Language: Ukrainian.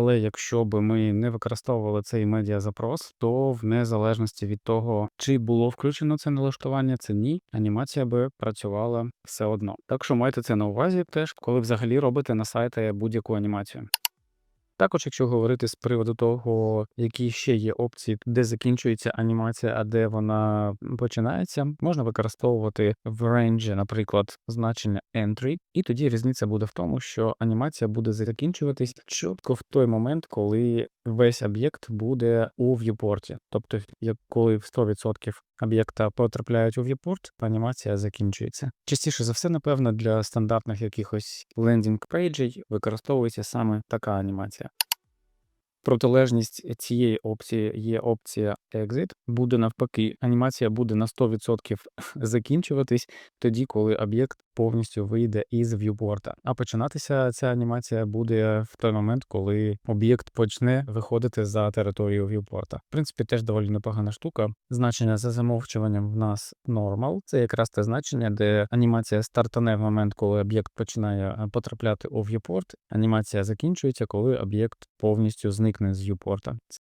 Але якщо б ми не використовували цей медіазапрос, то в незалежності від того, чи було включено це налаштування, це ні, анімація би працювала все одно. Так що майте це на увазі теж, коли взагалі робите на сайті будь-яку анімацію. Також, якщо говорити з приводу того, які ще є опції, де закінчується анімація, а де вона починається, можна використовувати в ренджі, наприклад, значення entry, і тоді різниця буде в тому, що анімація буде закінчуватись чітко в той момент, коли весь об'єкт буде у в'юпорті. Тобто, коли в 100% об'єкта потрапляють у в'юпорт, анімація закінчується. Частіше за все, напевно, для стандартних якихось лендінг пейджей використовується саме така анімація. Протилежність цієї опції є опція Exit. Буде навпаки, анімація буде на 100% закінчуватись тоді, коли об'єкт повністю вийде із в'юпорта. А починатися ця анімація буде в той момент, коли об'єкт почне виходити за територію в'юпорта. В принципі, теж доволі непогана штука. Значення за замовчуванням в нас normal. Це якраз те значення, де анімація стартане в момент, коли об'єкт починає е, потрапляти у в'юпорт. Анімація закінчується, коли об'єкт повністю зникне з в'юпорта.